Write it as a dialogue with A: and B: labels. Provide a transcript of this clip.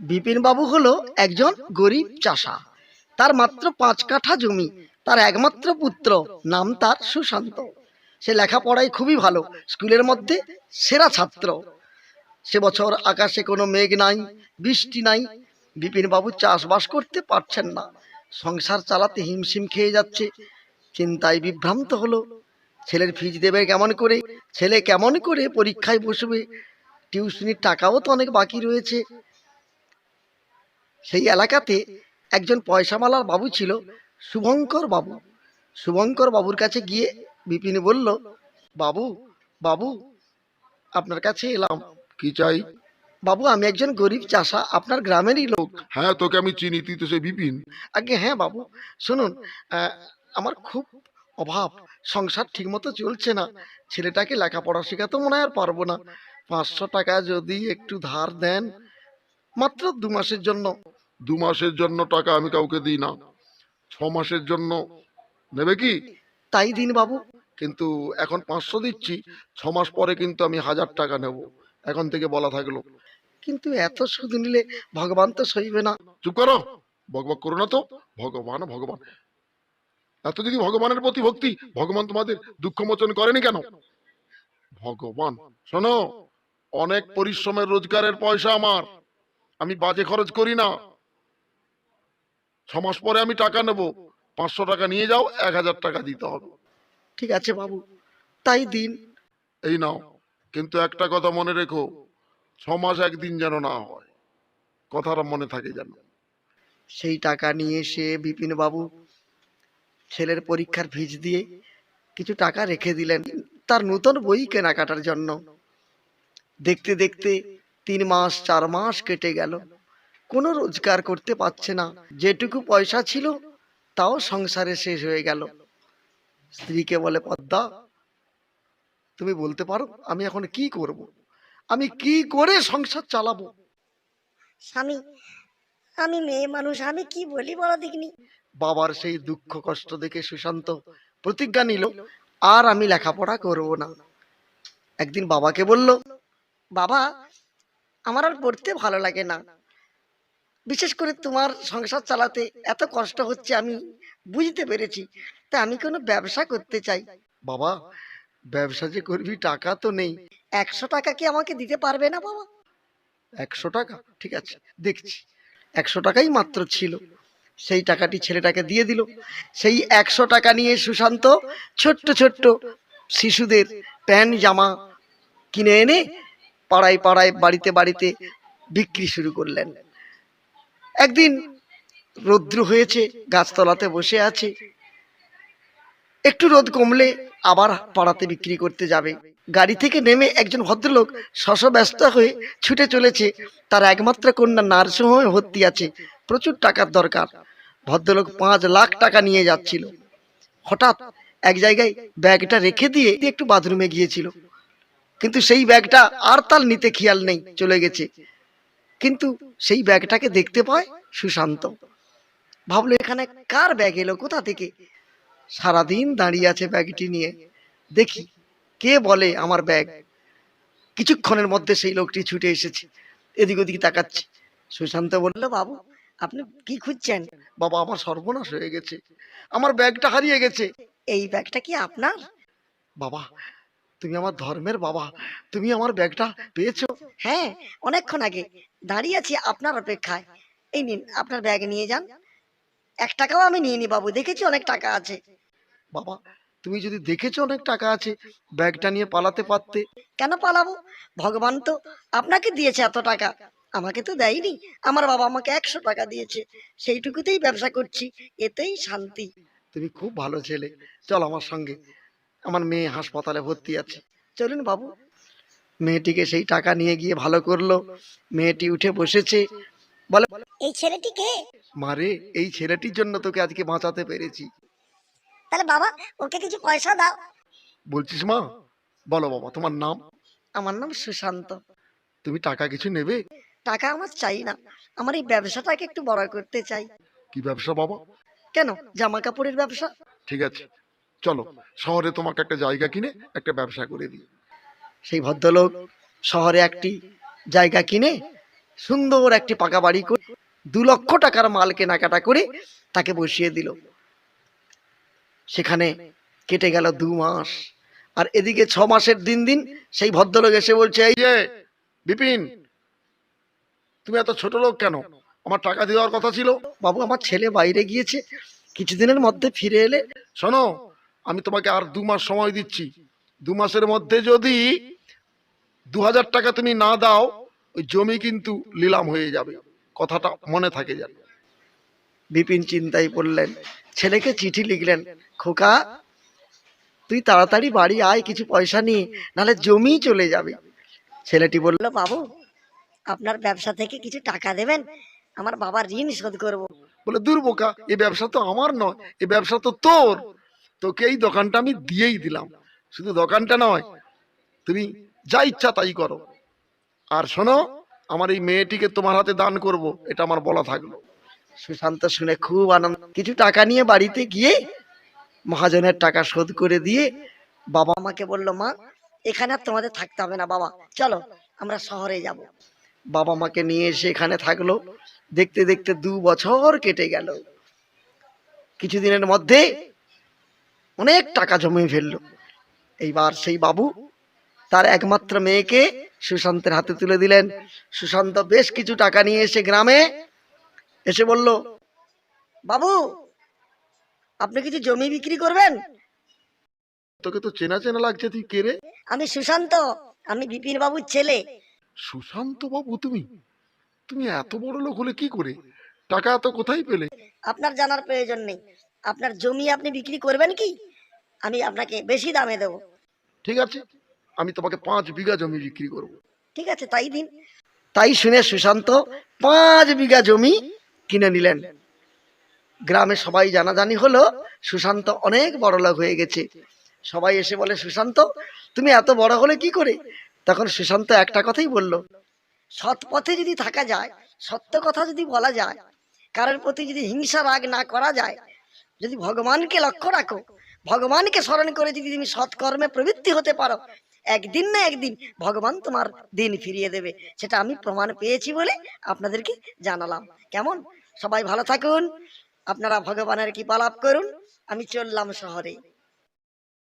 A: বিপিন বাবু হলো একজন গরিব চাষা। তার মাত্র পাঁচ কাঠা জমি, তার একমাত্র পুত্র, নাম তার সুশান্ত। সে লেখাপড়ায় খুবই ভালো, স্কুলের মধ্যে সেরা ছাত্র। সে বছর আকাশে কোনো মেঘ নাই, বৃষ্টি নাই, বিপিন বাবু চাষবাস করতে পারছেন না। সংসার চালাতে হিমশিম খেয়ে যাচ্ছে, চিন্তায় বিভ্রান্ত হলো। ছেলের ফিজ দেবে কেমন করে, ছেলে কেমন করে পরীক্ষায় বসবে, টিউশনির টাকাও তো অনেক বাকি রয়েছে। সেই এলাকাতে একজন পয়সামালার বাবু ছিল শুভঙ্কর বাবু। শুভঙ্কর বাবুর কাছে গিয়ে বিপিন বলল বাবু বাবু আপনার কাছে এলাম।
B: কি চাই?
A: বাবু আমি একজন গরিব চাষা আপনার গ্রামেরই লোক।
B: হ্যাঁ তোকে আমি চিনি তুই তো সে বিপিন।
A: আগে হ্যাঁ বাবু শুনুন আমার খুব অভাব সংসার ঠিকমতো চলছে না ছেলেটাকে লেখাপড়া শেখাতে মনে হয় আর পারব না। পাঁচশো টাকা যদি একটু ধার দেন মাত্র দু মাসের জন্য
B: দু মাসের জন্য টাকা আমি কাউকে দিই না। ছ মাসের জন্য। নেবে কি?
A: তাই দিন বাবু।
B: কিন্তু এখন পাঁচশো দিচ্ছি ছ মাস পরে কিন্তু আমি হাজার টাকা নেব এখন থেকে বলা থাকল।
A: কিন্তু এত সুদ নিলে ভগবান তো সইবে না।
B: চুপ করো বকবক করো না তো। ভগবান ভগবান। এত যদি ভগবানের প্রতি ভক্তি ভগবান তোমাদের দুঃখ মোচন করেনি কেন? ভগবান শোনো অনেক পরিশ্রমের রোজগারের পয়সা আমার। আমি বাজে খরচ করি না। ছ মাস পরে আমি টাকা নেব। পাঁচশো টাকা নিয়ে যাও এক হাজার টাকা দিতে হবে।
A: ঠিক আছে বাবু তাই দিন।
B: এই নাও কিন্তু একটা কথা মনে রেখো ছ মাস একদিন যেন না হয়। কথাটা মনে থাকে যেন।
A: সেই টাকা নিয়ে সে বিপিন বাবু ছেলের পরীক্ষার ফিজ দিয়ে কিছু টাকা রেখে দিলেন। তার নতুন বই কেনাকাটার জন্য। দেখতে দেখতে তিন মাস চার মাস কেটে গেল। কোনো রোজগার করতে পারছে না। যেটুকু পয়সা ছিল তাও সংসারে শেষ হয়ে গেল। স্ত্রীকে বলে পদ্মা তুমি বলতে পারো আমি এখন কি করব? আমি কি করে সংসার চালাবো?
C: স্বামী আমি মেয়ে মানুষ আমি কি বলি বলা দেখিনি।
A: বাবার সেই দুঃখ কষ্ট দেখে সুশান্ত প্রতিজ্ঞা নিল আর আমি লেখাপড়া করব না। একদিন বাবাকে বলল বাবা আমার আর পড়তে ভালো লাগে না। বিশেষ করে তোমার সংসার চালাতে এত কষ্ট হচ্ছে আমি বুঝতে পেরেছি। তা আমি কোনো ব্যবসা করতে চাই। বাবা ব্যবসা যে করবি টাকা তো নেই। একশো টাকা কি আমাকে দিতে পারবে না বাবা? একশো টাকা? ঠিক আছে দেখছি। একশো টাকাই মাত্র ছিল। সেই টাকাটি ছেলেটাকে দিয়ে দিল। সেই একশো টাকা নিয়ে সুশান্ত ছোট্ট ছোট্ট শিশুদের প্যান্ট জামা কিনে এনে পাড়ায় পাড়ায় বাড়িতে বাড়িতে বিক্রি শুরু করলেন। একদিন রৌদ্র হয়েছে, গাছতলাতে বসে আছে। একটু রোদ কমলে আবার পাড়াতে বিক্রি করতে যাবে। গাড়ি থেকে নেমে একজন ভদ্রলোক শশব্যস্ত হয়ে ছুটে চলেছে। তার একমাত্র কন্যা নার্সিংহোমে ভর্তি আছে। প্রচুর টাকার দরকার। ভদ্রলোক পাঁচ লাখ টাকা নিয়ে যাচ্ছিল। হঠাৎ এক জায়গায় ব্যাগটা রেখে দিয়ে একটু বাথরুমে গিয়েছিল। কিন্তু সেই ব্যাগটা আর তার নিতে খেয়াল নেই, চলে গেছে। কিন্তু সেই ব্যাগটাকে দেখতে পায় সুশান্ত। ভাবলো এখানে কার ব্যাগ এলো? কোথা থেকে? সারাদিন দাঁড়িয়ে আছে ব্যাগটি নিয়ে। দেখি কে বলে আমার ব্যাগ? কিছুক্ষণের মধ্যে সেই লোকটি ছুটে এসেছে। এদিক ওদিক তাকাচ্ছে। সুশান্ত বলল বাবু আপনি কি খুঁজছেন? বাবা আমার সর্বনাশ হয়ে গেছে। আমার ব্যাগটা হারিয়ে গেছে। এই ব্যাগটা কি আপনার? বাবা তুমি আমার ধর্মের বাবা। তুমি আমার ব্যাগটা পেয়েছ। হ্যাঁ অনেকক্ষণ আগে দাঁড়িয়ে আছি আপনার অপেক্ষায়। এই নিন আপনার ব্যাগ নিয়ে যান। এক টাকাও আমি নিয়ে নি বাবু দেখেছি অনেক টাকা আছে। বাবা তুমি যদি দেখেছ অনেক টাকা আছে ব্যাগটা নিয়ে পালাতে পারতে। কেন পালাবো? ভগবান তো আপনাকে দিয়েছে এত টাকা। আমাকে তো দেয়নি। আমার বাবা আমাকে একশো টাকা দিয়েছে। সেইটুকুতেই ব্যবসা করছি এতেই শান্তি। তুমি খুব ভালো ছেলে। চল আমার সঙ্গে। আমার মেয়ে হাসপাতালে ভর্তি আছে। চলুন বাবু। মেয়েটিকে সেই টাকা নিয়ে গিয়ে ভালো করল। মেয়েটি উঠে বসেছে। বলে
C: এই ছেলেটি কে
A: মারে এই ছেলেটির জন্য তোকে আজকে বাঁচাতে পেরেছি।
C: তাহলে বাবা ওকে কিছু পয়সা দাও।
B: বলছিস মা? বলো বাবা তোমার নাম?
A: আমার নাম সুশান্ত।
B: তুমি টাকা কিছু নেবে?
A: টাকা আমার চাই না। আমার এই ব্যবসাটাকে একটু বড় করতে চাই।
B: কি ব্যবসা বাবা?
A: কেন? জামা কাপড়ের ব্যবসা?
B: ঠিক আছে। চলো শহরে তোমাকে একটা জায়গা কিনে একটা ব্যবসা করে দিই।
A: সেই ভদ্রলোক শহরে একটি জায়গা কিনে সুন্দর একটি পাকা বাড়ি করে দু লক্ষ টাকার মাল কেনাকাটা করে তাকে বসিয়ে দিল। সেখানে কেটে গেল দু মাস। আর এদিকে ছ মাসের দিন দিন সেই ভদ্রলোক এসে বলছে এই
B: এই যে বিপিন তুমি এত ছোট লোক কেন? আমার টাকা দেওয়ার কথা ছিল।
A: বাবু আমার ছেলে বাইরে গিয়েছে। কিছুদিনের মধ্যে ফিরে এলে
B: শোনো আমি তোমাকে আর দু মাস সময় দিচ্ছি। দু মাসের মধ্যে যদি দু হাজার টাকা তুমি না দাও ওই জমি কিন্তু নিলাম হয়ে যাবে। কথাটা মনে থাকে যেন।
A: বিপিন চিন্তায় পড়লেন। ছেলেকে চিঠি লিখলেন খোকা তুই তাড়াতাড়ি বাড়ি আয় কিছু পয়সা নিয়ে নাহলে জমি চলে যাবে। ছেলেটি বলল
C: বলল বাবু আপনার ব্যবসা থেকে কিছু টাকা দেবেন? আমার বাবার ঋণ শোধ করব।
B: বলে দূর বোকা এই ব্যবসা তো আমার নয় এই ব্যবসা তো তোর। তোকে এই দোকানটা আমি দিয়েই দিলাম। শুধু দোকানটা নয়, তুমি যা ইচ্ছা তাই করো। আর শোনো, আমার এই মেয়েটিকে তোমার হাতে দান করব, এটা আমার বলা থাকল।
A: সুশান্ত শুনে খুব আনন্দ। কিছু টাকা নিয়ে বাড়িতে গিয়ে মহাজনের টাকা শোধ করে দিয়ে বাবা
C: মাকে বলল, মা, এখানে আর তোমাদের থাকতে হবে না বাবা। চলো, আমরা শহরে যাব।
A: বাবা মাকে নিয়ে এসে এখানে থাকল। দেখতে দেখতে দু বছর কেটে গেল। কিছুদিনের মধ্যে অনেক টাকা জমিয়ে ফেলল। এইবার সেই বাবু তার একমাত্র মেয়েকে সুশান্তের হাতে তুলে দিলেন। সুশান্ত বেশ কিছু টাকা নিয়ে এসে গ্রামে এসে বলল
C: বাবু আপনি কিছু জমি বিক্রি করবেন?
B: তোকে তো চেনা চেনা লাগছে তুই কে রে?
C: আমি সুশান্ত আমি বিপিন বাবুর ছেলে।
B: সুশান্ত বাবু তুমি? তুমি এত বড় লোক হলে কি করে? টাকা এত কোথায় পেলে?
C: আপনার জানার প্রয়োজন নেই। আপনার জমি আপনি বিক্রি করবেন কি? আমি আপনাকে বেশি দামে দেবো।
B: ঠিক আছে? আমি তোমাকে পাঁচ বিঘা জমি বিক্রি করব।
C: ঠিক আছে তাই দিন।
A: তাই শুনে সুশান্ত পাঁচ বিঘা জমি কিনে নিলেন। গ্রামে সবাই জানাজানি হলো সুশান্ত অনেক বড় লোক হয়ে গেছে। সবাই এসে বলে সুশান্ত তুমি এত বড় হলে কি করে? তখন সুশান্ত একটা কথাই বলল
C: সৎ পথে যদি থাকা যায় সত্য কথা যদি বলা যায় কারোর প্রতি যদি হিংসা রাগ না করা যায় যদি ভগবানকে লক্ষ্য রাখো ভগবানকে স্মরণ করে যদি তুমি সৎকর্মে প্রবৃত্তি হতে পারো, একদিন না একদিন ভগবান তোমার দিন ফিরিয়ে দেবে। সেটা আমি প্রমাণ পেয়েছি বলে আপনাদেরকে জানালাম। কেমন? সবাই ভালো থাকুন। আপনারা ভগবানের কৃপা লাভ করুন। আমি চললাম শহরে।